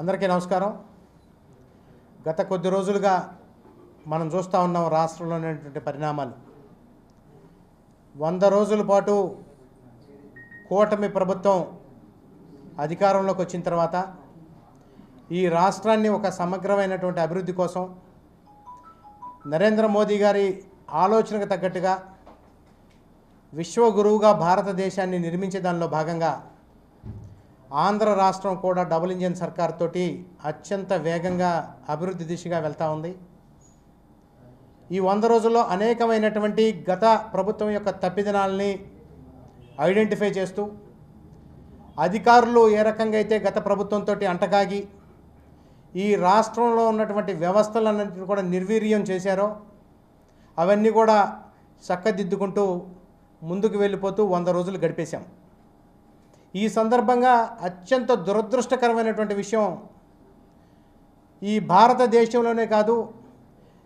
అందరికీ నమస్కారం. గత కొద్ది రోజులుగా మనం చూస్తూ ఉన్నాం రాష్ట్రంలో ఉన్నటువంటి పరిణామాలు. వంద రోజుల పాటు కూటమి ప్రభుత్వం అధికారంలోకి వచ్చిన తర్వాత ఈ రాష్ట్రాన్ని ఒక సమగ్రమైనటువంటి అభివృద్ధి కోసం నరేంద్ర మోదీ గారి ఆలోచనకు తగ్గట్టుగా విశ్వగురువుగా భారతదేశాన్ని నిర్మించే దానిలో భాగంగా ఆంధ్ర రాష్ట్రం కూడా డబుల్ ఇంజిన్ సర్కార్ తోటి అత్యంత వేగంగా అభివృద్ధి దిశగా వెళ్తూ ఉంది. ఈ వంద రోజుల్లో అనేకమైనటువంటి గత ప్రభుత్వం యొక్క తప్పిదనాల్ని ఐడెంటిఫై చేస్తూ అధికారులు ఏ రకంగా అయితే గత ప్రభుత్వంతో అంటకాగి ఈ రాష్ట్రంలో ఉన్నటువంటి వ్యవస్థలన్నింటినీ కూడా నిర్వీర్యం చేశారో అవన్నీ కూడా చక్కదిద్దుకుంటూ ముందుకు వెళ్ళిపోతూ వంద రోజులు గడిపేశాం. ఈ సందర్భంగా అత్యంత దురదృష్టకరమైనటువంటి విషయం ఈ భారతదేశంలోనే కాదు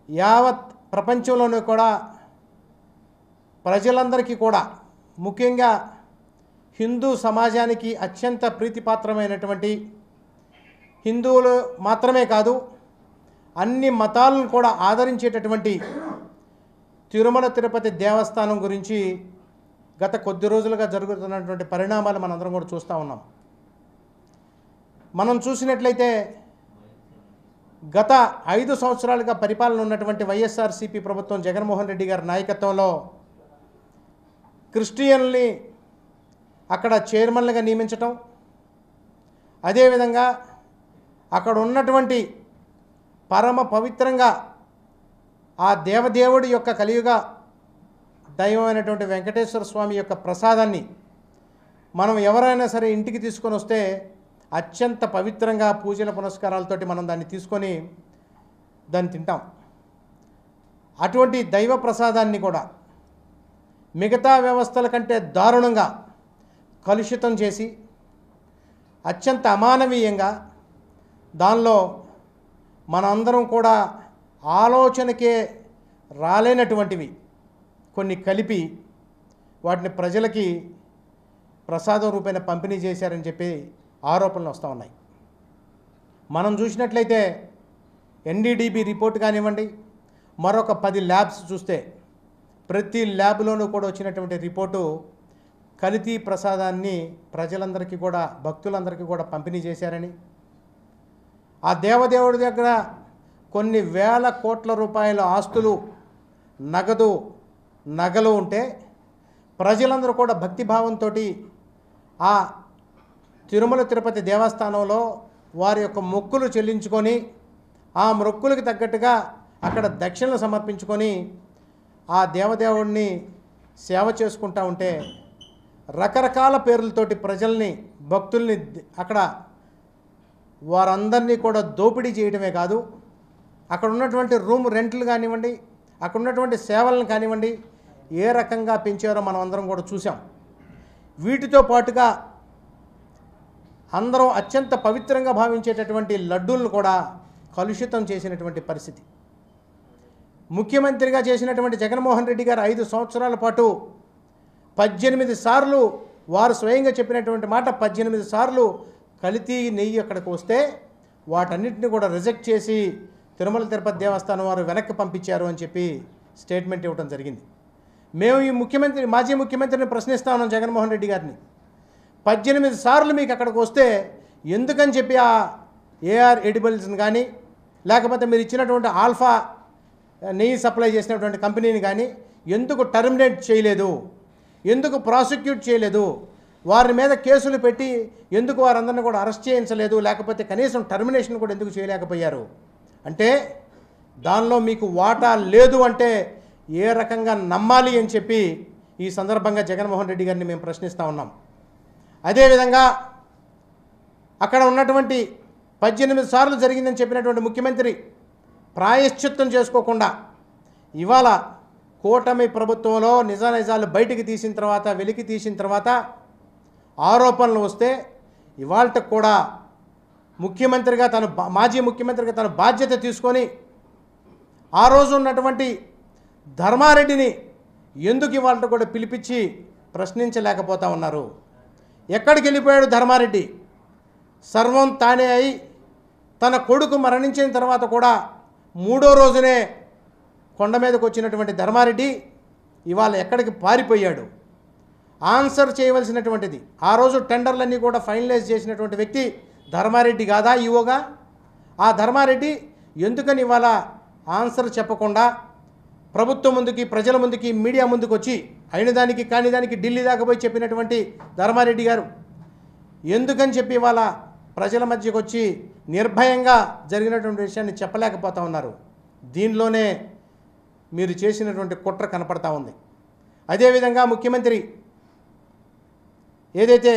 యావత్ ప్రపంచంలోనే కూడా ప్రజలందరికీ కూడా ముఖ్యంగా హిందూ సమాజానికి అత్యంత ప్రీతిపాత్రమైనటువంటి హిందువులు మాత్రమే కాదు అన్ని మతాలను కూడా ఆదరించేటటువంటి తిరుమల తిరుపతి దేవస్థానం గురించి గత కొద్ది రోజులుగా జరుగుతున్నటువంటి పరిణామాలు మనందరం కూడా చూస్తూ ఉన్నాం. మనం చూసినట్లయితే గత ఐదు సంవత్సరాలుగా పరిపాలన ఉన్నటువంటి వైఎస్ఆర్సీపీ ప్రభుత్వం జగన్మోహన్ రెడ్డి గారి నాయకత్వంలో క్రిస్టియన్ని అక్కడ చైర్మన్లుగా నియమించటం అదేవిధంగా అక్కడ ఉన్నటువంటి పరమ పవిత్రంగా ఆ దేవదేవుడి యొక్క కలియుగ దైవమైనటువంటి వెంకటేశ్వర స్వామి యొక్క ప్రసాదాన్ని మనం ఎవరైనా సరే ఇంటికి తీసుకొని వస్తే అత్యంత పవిత్రంగా పూజల పునస్కారాలతోటి మనం దాన్ని తీసుకొని దాన్ని తింటాం. అటువంటి దైవ ప్రసాదాన్ని కూడా మిగతా వ్యవస్థల కంటే దారుణంగా కలుషితం చేసి అత్యంత అమానవీయంగా దానిలో మనందరం కూడా ఆలోచనకే రాలేనటువంటివి. కొన్ని కలిపి వాటిని ప్రజలకి ప్రసాదం రూపేణ పంపిణీ చేశారని చెప్పి ఆరోపణలు వస్తూ ఉన్నాయి. మనం చూసినట్లయితే ఎన్డీడీబీ రిపోర్ట్ కానివ్వండి మరొక పది ల్యాబ్స్ చూస్తే ప్రతి ల్యాబ్లోనూ కూడా వచ్చినటువంటి రిపోర్టు కల్తీ ప్రసాదాన్ని ప్రజలందరికీ కూడా భక్తులందరికీ కూడా పంపిణీ చేశారని. ఆ దేవదేవుడి దగ్గర కొన్ని వేల కోట్ల రూపాయల ఆస్తులు నగదు నగలు ఉంటే ప్రజలందరూ కూడా భక్తిభావంతో ఆ తిరుమల తిరుపతి దేవస్థానంలో వారి యొక్క మొక్కులు చెల్లించుకొని ఆ మొక్కులకు తగ్గట్టుగా అక్కడ దక్షిణలు సమర్పించుకొని ఆ దేవదేవుడిని సేవ చేసుకుంటా ఉంటే రకరకాల పేర్లతోటి ప్రజల్ని భక్తుల్ని అక్కడ వారందరినీ కూడా దోపిడీ చేయడమే కాదు. అక్కడ ఉన్నటువంటి రూమ్ రెంట్లు కానివ్వండి అక్కడ ఉన్నటువంటి సేవలను కానివ్వండి ఏ రకంగా పెంచారో మనం అందరం కూడా చూసాం వీటితో పాటుగా అందరం అత్యంత పవిత్రంగా భావించేటటువంటి లడ్డూలను కూడా కలుషితం చేసినటువంటి పరిస్థితి. ముఖ్యమంత్రిగా చేసినటువంటి జగన్మోహన్ రెడ్డి గారు ఐదు సంవత్సరాల పాటు పద్దెనిమిది సార్లు వారు స్వయంగా చెప్పినటువంటి మాట పద్దెనిమిది సార్లు కలితీ నెయ్యి అక్కడికి వస్తే వాటన్నిటిని కూడా రిజెక్ట్ చేసి తిరుమల తిరుపతి దేవస్థానం వారు వెనక్కి పంపించారు అని చెప్పి స్టేట్మెంట్ ఇవ్వడం జరిగింది. మేము ఈ ముఖ్యమంత్రి మాజీ ముఖ్యమంత్రిని ప్రశ్నిస్తా ఉన్నాం జగన్మోహన్ రెడ్డి గారిని. పద్దెనిమిది సార్లు మీకు అక్కడికి వస్తే ఎందుకని చెప్పి ఆ ఏఆర్ ఎడిబుల్స్ని కానీ లేకపోతే మీరు ఇచ్చినటువంటి ఆల్ఫా నెయ్యి సప్లై చేసినటువంటి కంపెనీని కానీ ఎందుకు టర్మినేట్ చేయలేదు? ఎందుకు ప్రాసిక్యూట్ చేయలేదు? వారి మీద కేసులు పెట్టి ఎందుకు వారందరిని కూడా అరెస్ట్ చేయించలేదు? లేకపోతే కనీసం టర్మినేషన్ కూడా ఎందుకు చేయలేకపోయారు? అంటే దానిలో మీకు వాటా లేదు అంటే ఏ రకంగా నమ్మాలి అని చెప్పి ఈ సందర్భంగా జగన్మోహన్ రెడ్డి గారిని మేము ప్రశ్నిస్తూ ఉన్నాం. అదేవిధంగా అక్కడ ఉన్నటువంటి పద్దెనిమిది సార్లు జరిగిందని చెప్పినటువంటి ముఖ్యమంత్రి ప్రాయశ్చిత్తం చేసుకోకుండా ఇవాళ కూటమి ప్రభుత్వంలో నిజానిజాలు బయటికి తీసిన తర్వాత వెలికి తీసిన తర్వాత ఆరోపణలు వస్తే ఇవాళ కూడా ముఖ్యమంత్రిగా తను బా- మాజీ ముఖ్యమంత్రిగా తన బాధ్యత తీసుకొని ఆ రోజు ఉన్నటువంటి ధర్మారెడ్డిని ఎందుకు ఇవాళ కూడా పిలిపించి ప్రశ్నించలేకపోతా ఉన్నారు? ఎక్కడికి వెళ్ళిపోయాడు ధర్మారెడ్డి? సర్వం తానే అయి తన కొడుకు మరణించిన తర్వాత కూడా మూడో రోజునే కొండ మీదకు వచ్చినటువంటి ధర్మారెడ్డి ఇవాళ ఎక్కడికి పారిపోయాడు? ఆన్సర్ చేయవలసినటువంటిది. ఆ రోజు టెండర్లన్నీ కూడా ఫైనలైజ్ చేసినటువంటి వ్యక్తి ధర్మారెడ్డి కాదా ఈవోగా? ఆ ధర్మారెడ్డి ఎందుకని ఇవాళ ఆన్సర్ చెప్పకుండా ప్రభుత్వం ముందుకి ప్రజల ముందుకి మీడియా ముందుకు వచ్చి అయిన దానికి కాని దానికి ఢిల్లీ దాకా పోయి చెప్పినటువంటి ధర్మారెడ్డి గారు ఎందుకని చెప్పి ఇవాళ ప్రజల మధ్యకు వచ్చి నిర్భయంగా జరిగినటువంటి విషయాన్ని చెప్పలేకపోతా ఉన్నారు? దీనిలోనే మీరు చేసినటువంటి కుట్ర కనపడతా ఉంది. అదేవిధంగా ముఖ్యమంత్రి ఏదైతే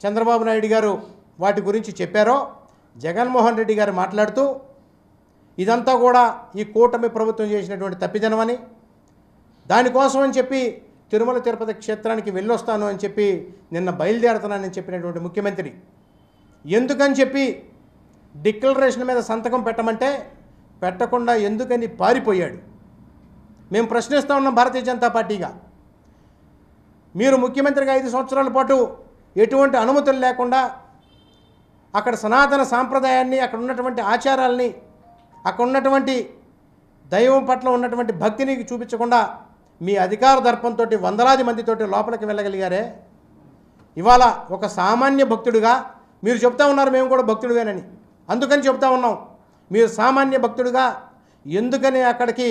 చంద్రబాబు నాయుడు గారు వాటి గురించి చెప్పారో జగన్మోహన్ రెడ్డి గారు మాట్లాడుతూ ఇదంతా కూడా ఈ కూటమి ప్రభుత్వం చేసినటువంటి తప్పిదనమని దానికోసం అని చెప్పి తిరుమల తిరుపతి క్షేత్రానికి వెళ్ళొస్తాను అని చెప్పి నిన్న బయలుదేరుతున్నానని చెప్పినటువంటి ముఖ్యమంత్రి. ఎందుకని చెప్పి డిక్లరేషన్ మీద సంతకం పెట్టమంటే పెట్టకుండా ఎందుకని పారిపోయాడు? మేము ప్రశ్నిస్తూ ఉన్నాం భారతీయ జనతా పార్టీగా. మీరు ముఖ్యమంత్రిగా ఐదు సంవత్సరాల పాటు ఎటువంటి అనుమతులు లేకుండా అక్కడ సనాతన సాంప్రదాయాన్ని అక్కడ ఉన్నటువంటి ఆచారాల్ని అక్కడ ఉన్నటువంటి దైవం పట్ల ఉన్నటువంటి భక్తిని చూపించకుండా మీ అధికార దర్పంతో వందలాది మందితోటి లోపలికి వెళ్ళగలిగారే? ఇవాళ ఒక సామాన్య భక్తుడిగా మీరు చెప్తా ఉన్నారు మేము కూడా భక్తుడిగానని అందుకని చెప్తా ఉన్నాం. మీరు సామాన్య భక్తుడిగా ఎందుకని అక్కడికి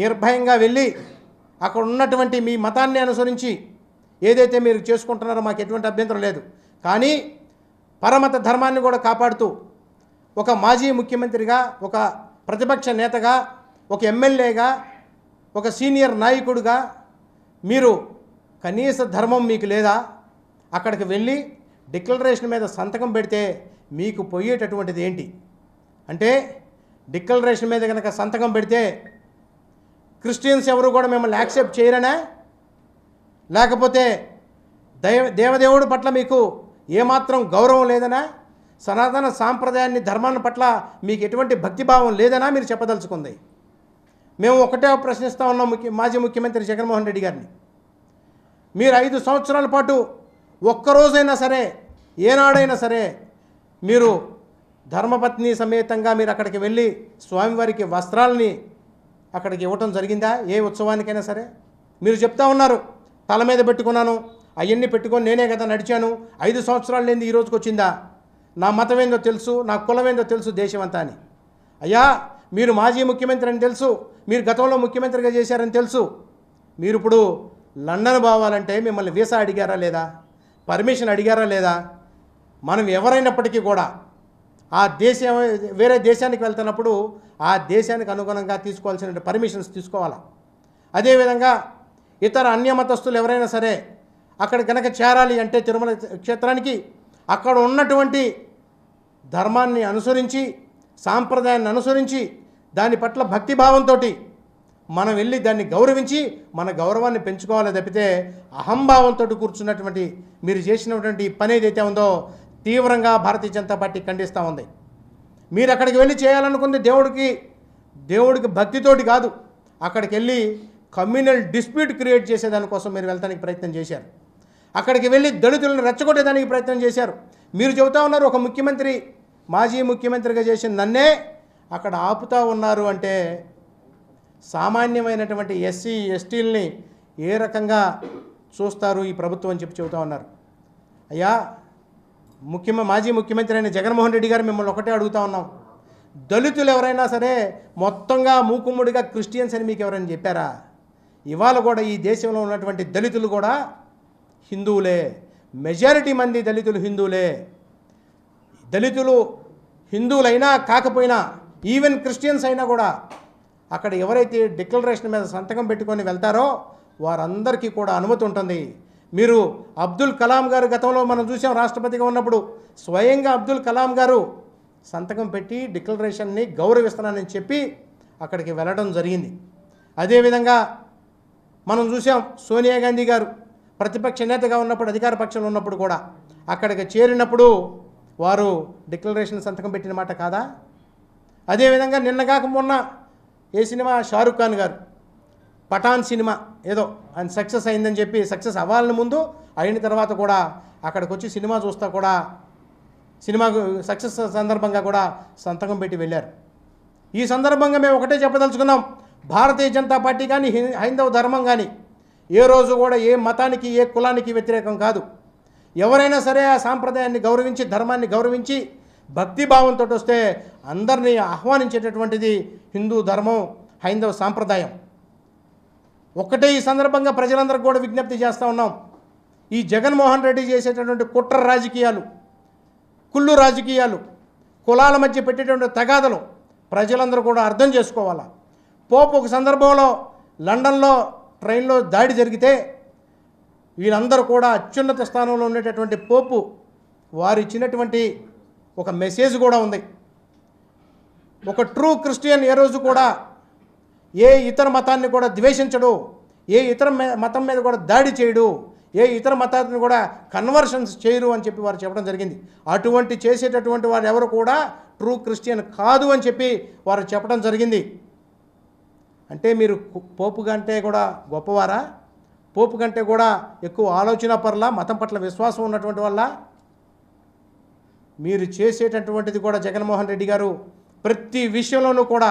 నిర్భయంగా వెళ్ళి అక్కడ ఉన్నటువంటి మీ మతాన్ని అనుసరించి ఏదైతే మీరు చేసుకుంటున్నారో మాకు ఎటువంటి అభ్యంతరం లేదు. కానీ పరమత ధర్మాన్ని కూడా కాపాడుతూ ఒక మాజీ ముఖ్యమంత్రిగా ఒక ప్రతిపక్ష నేతగా ఒక ఎమ్మెల్యేగా ఒక సీనియర్ నాయకుడిగా మీరు కనీస ధర్మం మీకు లేదా? అక్కడికి వెళ్ళి డిక్లరేషన్ మీద సంతకం పెడితే మీకు పోయేటటువంటిది ఏంటి? అంటే డిక్లరేషన్ మీద కనుక సంతకం పెడితే క్రిస్టియన్స్ ఎవరు కూడా మిమ్మల్ని యాక్సెప్ట్ చేయరనా? లేకపోతే దైవ దేవదేవుడి పట్ల మీకు ఏమాత్రం గౌరవం లేదనా? సనాతన సాంప్రదాయాన్ని ధర్మాన్ని పట్ల మీకు ఎటువంటి భక్తిభావం లేదనా మీరు చెప్పదలుచుకుంది. మేము ఒకటే ప్రశ్నిస్తూ ఉన్నాం ముఖ్య మాజీ ముఖ్యమంత్రి జగన్మోహన్ రెడ్డి గారిని. మీరు ఐదు సంవత్సరాల పాటు ఒక్కరోజైనా సరే ఏనాడైనా సరే మీరు ధర్మపత్ని సమేతంగా మీరు అక్కడికి వెళ్ళి స్వామివారికి వస్త్రాలని అక్కడికి ఇవ్వటం జరిగిందా? ఏ ఉత్సవానికైనా సరే? మీరు చెప్తా ఉన్నారు తల మీద పెట్టుకున్నాను అవన్నీ పెట్టుకొని నేనే కదా నడిచాను ఐదు సంవత్సరాలు లేని ఈ రోజుకి వచ్చిందా నా మతం ఏందో తెలుసు నా కులం ఏందో తెలుసు దేశమంతా అని. అయ్యా మీరు మాజీ ముఖ్యమంత్రి అని తెలుసు మీరు గతంలో ముఖ్యమంత్రిగా చేశారని తెలుసు. మీరు ఇప్పుడు లండన్ పోవాలంటే మిమ్మల్ని వీసా అడిగారా లేదా? పర్మిషన్ అడిగారా లేదా? మనం ఎవరైనప్పటికీ కూడా ఆ దేశం వేరే దేశానికి వెళ్తున్నప్పుడు ఆ దేశానికి అనుగుణంగా తీసుకోవాల్సిన పర్మిషన్స్ తీసుకోవాలా? అదేవిధంగా ఇతర అన్యమతస్తులు ఎవరైనా సరే అక్కడ కనుక చేరాలి అంటే తిరుమల క్షేత్రానికి అక్కడ ఉన్నటువంటి ధర్మాన్ని అనుసరించి సాంప్రదాయాన్ని అనుసరించి దాని పట్ల భక్తిభావంతో మనం వెళ్ళి దాన్ని గౌరవించి మన గౌరవాన్ని పెంచుకోవాలి తప్పితే అహంభావంతో కూర్చున్నటువంటి మీరు చేసినటువంటి పని ఏదైతే ఉందో తీవ్రంగా భారతీయ జనతా పార్టీ ఖండిస్తూ ఉంది. మీరు అక్కడికి వెళ్ళి చేయాలనుకుంది దేవుడికి దేవుడికి భక్తితోటి కాదు. అక్కడికి వెళ్ళి కమ్యూనల్ డిస్ప్యూట్ క్రియేట్ చేసేదానికోసం మీరు వెళ్తానికి ప్రయత్నం చేశారు. అక్కడికి వెళ్ళి దళితులను రెచ్చగొట్టేదానికి ప్రయత్నం చేశారు. మీరు చెబుతా ఉన్నారు ఒక ముఖ్యమంత్రి మాజీ ముఖ్యమంత్రిగా చేసిన నన్నే అక్కడ ఆపుతా ఉన్నారు అంటే సామాన్యమైనటువంటి ఎస్సీ ఎస్టీలని ఏ రకంగా చూస్తారు ఈ ప్రభుత్వం అని చెప్పి చెబుతా ఉన్నారు. అయ్యా ముఖ్యమ మాజీ ముఖ్యమంత్రి అయిన జగన్మోహన్ రెడ్డి గారు మిమ్మల్ని ఒకటే అడుగుతా ఉన్నాం. దళితులు ఎవరైనా సరే మొత్తంగా మూకుమ్ముడిగా క్రిస్టియన్స్ అని మీకు ఎవరైనా చెప్పారా? ఇవాళ కూడా ఈ దేశంలో ఉన్నటువంటి దళితులు కూడా హిందువులే. మెజారిటీ మంది దళితులు హిందువులే. దళితులు హిందువులైనా కాకపోయినా ఈవెన్ క్రిస్టియన్స్ అయినా కూడా అక్కడ ఎవరైతే డిక్లరేషన్ మీద సంతకం పెట్టుకొని వెళ్తారో వారందరికీ కూడా అనుమతి ఉంటుంది. మీరు అబ్దుల్ కలాం గారు గతంలో మనం చూసాం రాష్ట్రపతిగా ఉన్నప్పుడు స్వయంగా అబ్దుల్ కలాం గారు సంతకం పెట్టి డిక్లరేషన్ని గౌరవిస్తున్నానని చెప్పి అక్కడికి వెళ్ళడం జరిగింది. అదేవిధంగా మనం చూసాం సోనియా గాంధీ గారు ప్రతిపక్ష నేతగా ఉన్నప్పుడు అధికార పక్షంలో ఉన్నప్పుడు కూడా అక్కడికి చేరినప్పుడు వారు డిక్లరేషన్ సంతకం పెట్టిన మాట కాదా? అదేవిధంగా నిన్నగాక మొన్న ఏ సినిమా? షారుఖ్ ఖాన్ గారు. పఠాన్ సినిమా ఏదో ఆయన సక్సెస్ అయిందని చెప్పి సక్సెస్ అవ్వాలని ముందు అయిన తర్వాత కూడా అక్కడికి వచ్చి సినిమా చూస్తా కూడా సినిమా సక్సెస్ సందర్భంగా కూడా సంతకం పెట్టి వెళ్ళారు. ఈ సందర్భంగా మేము ఒకటే చెప్పదలుచుకున్నాం భారతీయ జనతా పార్టీ కానీ హైందవ ధర్మం కానీ ఏ రోజు కూడా ఏ మతానికి ఏ కులానికి వ్యతిరేకం కాదు. ఎవరైనా సరే ఆ సాంప్రదాయాన్ని గౌరవించి ధర్మాన్ని గౌరవించి భక్తిభావంతో వస్తే అందరినీ ఆహ్వానించేటటువంటిది హిందూ ధర్మం హైందవ సాంప్రదాయం. ఒక్కటే ఈ సందర్భంగా ప్రజలందరికీ కూడా విజ్ఞప్తి చేస్తూ ఉన్నాం. ఈ జగన్మోహన్ రెడ్డి చేసేటటువంటి కుట్ర రాజకీయాలు కుళ్ళు రాజకీయాలు కులాల మధ్య పెట్టేటువంటి తగాదలు ప్రజలందరూ కూడా అర్థం చేసుకోవాలా? పోపు ఒక సందర్భంలో లండన్లో ట్రైన్లో దాడి జరిగితే వీళ్ళందరూ కూడా అత్యున్నత స్థానంలో ఉండేటటువంటి పోపు వారు ఇచ్చినటువంటి ఒక మెసేజ్ కూడా ఉంది. ఒక ట్రూ క్రిస్టియన్ ఏ రోజు కూడా ఏ ఇతర మతాన్ని కూడా ద్వేషించడు ఏ ఇతర మతం మీద కూడా దాడి చేయడు ఏ ఇతర మతాన్ని కూడా కన్వర్షన్స్ చేయరు అని చెప్పి వారు చెప్పడం జరిగింది. అటువంటి చేసేటటువంటి వారు ఎవరు కూడా ట్రూ క్రిస్టియన్ కాదు అని చెప్పి వారు చెప్పడం జరిగింది. అంటే మీరు కు- పోపు కంటే కూడా గొప్పవారా? పోపు కంటే కూడా ఎక్కువ ఆలోచన పర్ల మతం పట్ల విశ్వాసం ఉన్నటువంటి వల్ల మీరు చేసేటటువంటిది కూడా జగన్మోహన్ రెడ్డి గారు ప్రతి విషయంలోనూ కూడా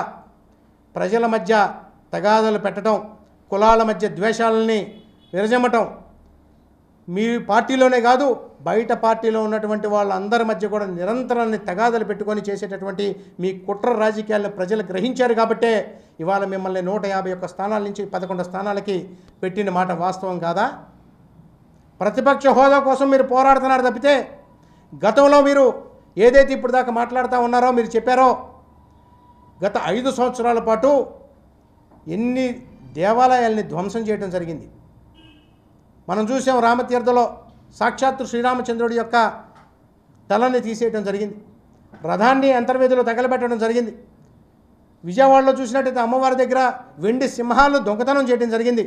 ప్రజల మధ్య తగాదాలు పెట్టడం కులాల మధ్య ద్వేషాలని విరజమ్మటం మీ పార్టీలోనే కాదు బయట పార్టీలో ఉన్నటువంటి వాళ్ళందరి మధ్య కూడా నిరంతరాన్ని తగాదలు పెట్టుకొని చేసేటటువంటి మీ కుట్ర రాజకీయాలను ప్రజలు గ్రహించారు కాబట్టే ఇవాళ మిమ్మల్ని నూట యాభై ఒక్క స్థానాల నుంచి పదకొండు స్థానాలకి పెట్టిన మాట వాస్తవం కాదా? ప్రతిపక్ష హోదా కోసం మీరు పోరాడుతున్నారు తప్పితే గతంలో మీరు ఏదైతే ఇప్పుడు దాకా మాట్లాడుతూ ఉన్నారో మీరు చెప్పారో గత ఐదు సంవత్సరాల పాటు ఎన్ని దేవాలయాల్ని ధ్వంసం చేయడం జరిగింది. మనం చూసాం రామతీర్థలో సాక్షాత్తు శ్రీరామచంద్రుడి యొక్క తలని తీసేయడం జరిగింది. రథాన్ని అంతర్వేదిలో తగలబెట్టడం జరిగింది. విజయవాడలో చూసినట్టయితే అమ్మవారి దగ్గర వెండి సింహాలు దొంగతనం చేయడం జరిగింది.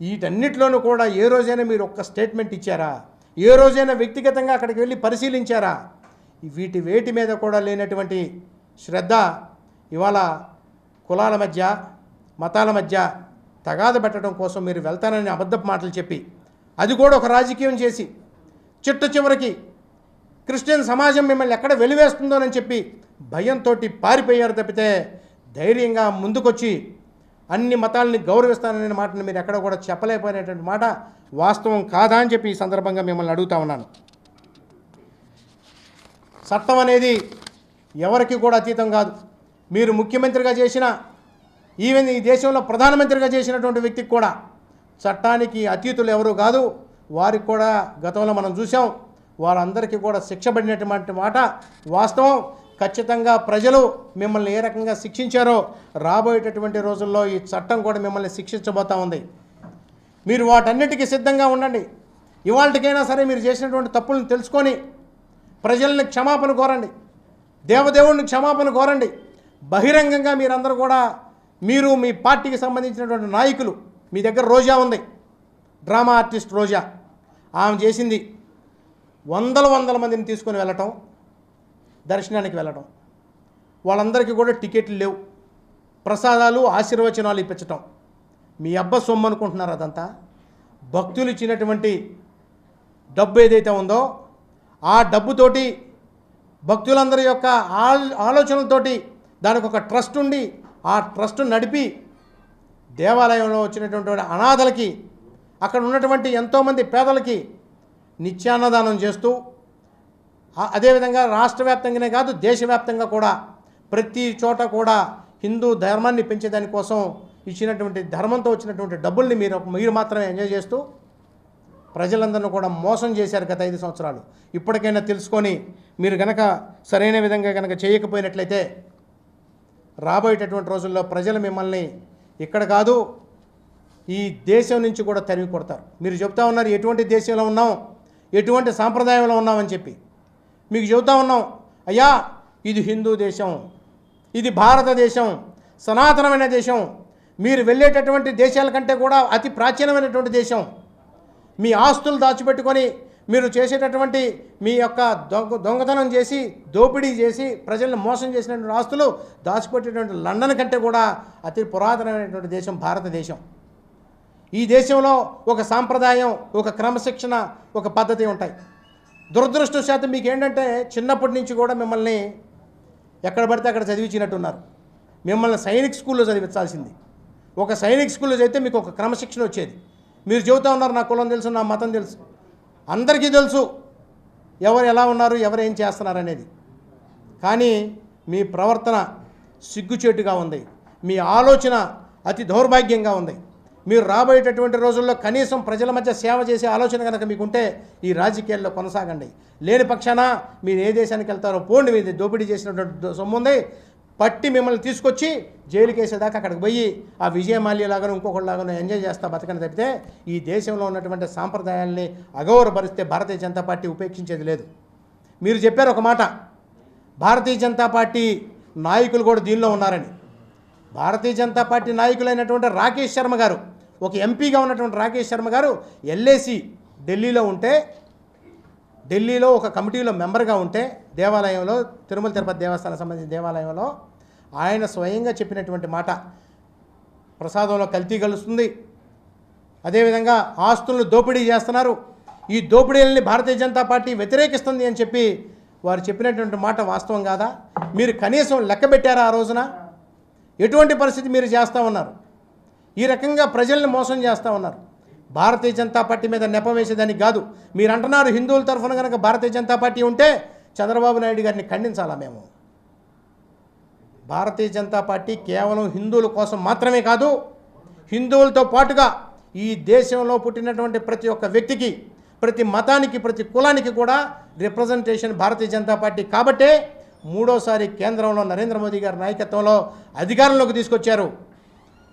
వీటన్నిటిలోనూ కూడా ఏ రోజైనా మీరు ఒక్క స్టేట్మెంట్ ఇచ్చారా? ఏ రోజైనా వ్యక్తిగతంగా అక్కడికి వెళ్ళి పరిశీలించారా? వీటి వేటి మీద కూడా లేనటువంటి శ్రద్ధ ఇవాళ కులాల మధ్య మతాల మధ్య తగాద పెట్టడం కోసం మీరు వెళ్తానని అబద్ధపు మాటలు చెప్పి అది కూడా ఒక రాజకీయం చేసి చిట్ట చివరికి క్రిస్టియన్ సమాజం మిమ్మల్ని ఎక్కడ వెలివేస్తుందోనని చెప్పి భయంతో పారిపోయారు తప్పితే ధైర్యంగా ముందుకొచ్చి అన్ని మతాలని గౌరవిస్తాననే మాటను మీరు ఎక్కడ కూడా చెప్పలేకపోయినటువంటి మాట వాస్తవం కాదా అని చెప్పి ఈ సందర్భంగా మిమ్మల్ని అడుగుతా ఉన్నాను. చట్టం అనేది ఎవరికి కూడా అతీతం కాదు. మీరు ముఖ్యమంత్రిగా చేసిన ఈవెన్ ఈ దేశంలో ప్రధానమంత్రిగా చేసినటువంటి వ్యక్తికి కూడా చట్టానికి అతీతులు ఎవరు కాదు. వారికి కూడా గతంలో మనం చూసాం వారందరికీ కూడా శిక్ష పడినటువంటి మాట వాస్తవం. ఖచ్చితంగా ప్రజలు మిమ్మల్ని ఏ రకంగా శిక్షించారో రాబోయేటటువంటి రోజుల్లో ఈ చట్టం కూడా మిమ్మల్ని శిక్షించబోతా ఉంది. మీరు వాటన్నిటికీ సిద్ధంగా ఉండండి. ఇవాళకైనా సరే మీరు చేసినటువంటి తప్పులను తెలుసుకొని ప్రజల్ని క్షమాపణ కోరండి. దేవదేవుడిని క్షమాపణ కోరండి. బహిరంగంగా మీరందరూ కూడా మీరు మీ పార్టీకి సంబంధించినటువంటి నాయకులు మీ దగ్గర రోజా ఉంది. Drama artist Roja. ఆమె చేసింది వందల వందల మందిని తీసుకొని వెళ్ళటం దర్శనానికి వెళ్ళడం. వాళ్ళందరికీ కూడా టికెట్లు లేవు. ప్రసాదాలు ఆశీర్వచనాలు ఇప్పించటం. మీ అబ్బ సొమ్ము అనుకుంటున్నారు అదంతా? భక్తులు ఇచ్చినటువంటి డబ్బు ఏదైతే ఉందో ఆ డబ్బుతోటి భక్తులందరి యొక్క ఆల్ ఆలోచనలతోటి దానికి ఒక ట్రస్ట్ ఉండి ఆ ట్రస్ట్ నడిపి దేవాలయంలో వచ్చినటువంటి అనాథలకి అక్కడ ఉన్నటువంటి ఎంతోమంది పేదలకి నిత్యాన్నదానం చేస్తూ అదేవిధంగా రాష్ట్ర వ్యాప్తంగానే కాదు దేశవ్యాప్తంగా కూడా ప్రతి చోట కూడా హిందూ ధర్మాన్ని పెంచేదానికోసం ఇచ్చినటువంటి ధర్మంతో వచ్చినటువంటి డబ్బుల్ని మీరు మీరు మాత్రమే ఎంజాయ్ చేస్తూ ప్రజలందరినీ కూడా మోసం చేశారు గత ఐదు సంవత్సరాలు. ఇప్పటికైనా తెలుసుకొని మీరు గనక సరైన విధంగా కనుక చేయకపోయినట్లయితే రాబోయేటటువంటి రోజుల్లో ప్రజలు మిమ్మల్ని ఇక్కడ కాదు ఈ దేశం నుంచి కూడా తరిమి కొడతారు. మీరు చెప్తా ఉన్నారు ఎటువంటి దేశంలో ఉన్నాం ఎటువంటి సాంప్రదాయంలో ఉన్నామని చెప్పి. మీకు చెబుతా ఉన్నాం అయ్యా ఇది హిందూ దేశం ఇది భారతదేశం సనాతనమైన దేశం. మీరు వెళ్ళేటటువంటి దేశాల కంటే కూడా అతి ప్రాచీనమైనటువంటి దేశం. మీ ఆస్తులు దాచిపెట్టుకొని మీరు చేసేటటువంటి మీ యొక్క దొంగ దొంగతనం చేసి దోపిడీ చేసి ప్రజలను మోసం చేసినటువంటి ఆస్తులు దాచిపెట్టేటువంటి లండన్ కంటే కూడా అతి పురాతనమైనటువంటి దేశం భారతదేశం. ఈ దేశంలో ఒక సాంప్రదాయం ఒక క్రమశిక్షణ ఒక పద్ధతి ఉంటాయి. దురదృష్టశాతం మీకు ఏంటంటే చిన్నప్పటి నుంచి కూడా మిమ్మల్ని ఎక్కడ పడితే అక్కడ చదివించినట్టున్నారు. మిమ్మల్ని సైనిక్ స్కూల్లో చదివించాల్సింది. ఒక సైనిక్ స్కూల్లో చదివితే మీకు ఒక క్రమశిక్షణ వచ్చేది. మీరు చెబుతా ఉన్నారు నా కులం తెలుసు నా మతం తెలుసు. అందరికీ తెలుసు ఎవరు ఎలా ఉన్నారు ఎవరు ఏం చేస్తున్నారు అనేది. కానీ మీ ప్రవర్తన సిగ్గుచేటుగా ఉంది. మీ ఆలోచన అతి దౌర్భాగ్యంగా ఉంది. మీరు రాబోయేటటువంటి రోజుల్లో కనీసం ప్రజల మధ్య సేవ చేసే ఆలోచన కనుక మీకుంటే ఈ రాజకీయాల్లో కొనసాగండి. లేని పక్షాన మీరు ఏ దేశానికి వెళ్తారో పోండి మీద దోపిడీ చేసినటువంటి సొమ్ము ఉంది. పట్టి మిమ్మల్ని తీసుకొచ్చి జైలుకి వేసేదాకా అక్కడికి పోయి ఆ విజయమాల్యలాగాను ఇంకొకళ్ళలాగాను ఎంజాయ్ చేస్తా బతకని తప్పితే ఈ దేశంలో ఉన్నటువంటి సాంప్రదాయాల్ని అగౌరవపరిస్తే భారతీయ జనతా పార్టీ ఉపేక్షించేది లేదు. మీరు చెప్పారు ఒక మాట భారతీయ జనతా పార్టీ నాయకులు కూడా దీనిలో ఉన్నారని. భారతీయ జనతా పార్టీ నాయకులైనటువంటి రాకేష్ శర్మ గారు ఒక ఎంపీగా ఉన్నటువంటి రాకేష్ శర్మ గారు ఎల్ఏసి ఢిల్లీలో ఉంటే ఢిల్లీలో ఒక కమిటీలో మెంబర్గా ఉంటే దేవాలయంలో తిరుమల తిరుపతి దేవస్థానం సంబంధించిన దేవాలయంలో ఆయన స్వయంగా చెప్పినటువంటి మాట ప్రసాదంలో కల్తీ కలుస్తుంది. అదేవిధంగా ఆస్తులను దోపిడీ చేస్తున్నారు. ఈ దోపిడీలని భారతీయ జనతా పార్టీ వ్యతిరేకిస్తుంది అని చెప్పి వారు చెప్పినటువంటి మాట వాస్తవం కాదా? మీరు కనీసం లెక్క పెట్టారా ఆ రోజున? ఎటువంటి పరిస్థితి మీరు చేస్తూ ఉన్నారు? ఈ రకంగా ప్రజల్ని మోసం చేస్తూ ఉన్నారు. భారతీయ జనతా పార్టీ మీద నెపం వేసేదానికి కాదు. మీరు అంటున్నారు హిందువుల తరఫున కనుక భారతీయ జనతా పార్టీ ఉంటే చంద్రబాబు నాయుడు గారిని ఖండించాలా మేము? భారతీయ జనతా పార్టీ కేవలం హిందువుల కోసం మాత్రమే కాదు హిందువులతో పాటుగా ఈ దేశంలో పుట్టినటువంటి ప్రతి ఒక్క వ్యక్తికి ప్రతి మతానికి ప్రతి కులానికి కూడా రిప్రజెంటేషన్ భారతీయ జనతా పార్టీ కాబట్టే మూడోసారి కేంద్రంలో నరేంద్ర మోదీ గారి నాయకత్వంలో అధికారంలోకి తీసుకొచ్చారు.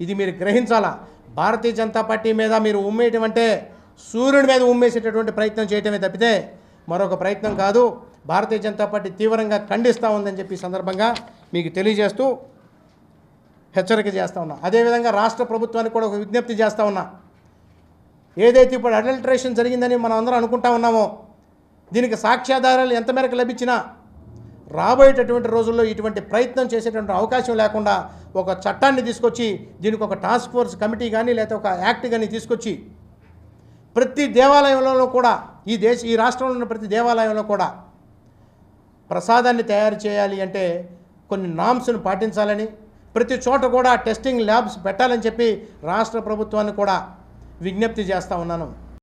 ఇది మీరు గ్రహించాలా? భారతీయ జనతా పార్టీ మీద మీరు ఉమ్మేయటం అంటే సూర్యుడి మీద ఉమ్మేసేటటువంటి ప్రయత్నం చేయటమే తప్పితే మరొక ప్రయత్నం కాదు. భారతీయ జనతా పార్టీ తీవ్రంగా ఖండిస్తూ ఉందని చెప్పి సందర్భంగా మీకు తెలియజేస్తూ హెచ్చరిక చేస్తూ ఉన్నా. అదేవిధంగా రాష్ట్ర ప్రభుత్వానికి కూడా ఒక విజ్ఞప్తి చేస్తూ ఉన్నా. ఏదైతే ఇప్పుడు అడల్ట్రేషన్ జరిగిందని మనం అందరం అనుకుంటా ఉన్నామో దీనికి సాక్ష్యాధారాలు ఎంత మేరకు లభించినా రాబోయేటటువంటి రోజుల్లో ఇటువంటి ప్రయత్నం చేసేటువంటి అవకాశం లేకుండా ఒక చట్టాన్ని తీసుకొచ్చి దీనికి ఒక టాస్క్ ఫోర్స్ కమిటీ కానీ లేకపోతే ఒక యాక్ట్ కానీ తీసుకొచ్చి ప్రతి దేవాలయంలో కూడా ఈ దేశ ఈ రాష్ట్రంలో ఉన్న ప్రతి దేవాలయంలో కూడా ప్రసాదాన్ని తయారు చేయాలి అంటే కొన్ని నామ్స్ను పాటించాలని ప్రతి చోట కూడా టెస్టింగ్ ల్యాబ్స్ పెట్టాలని చెప్పి రాష్ట్ర ప్రభుత్వాన్ని కూడా విజ్ఞప్తి చేస్తూ ఉన్నాను.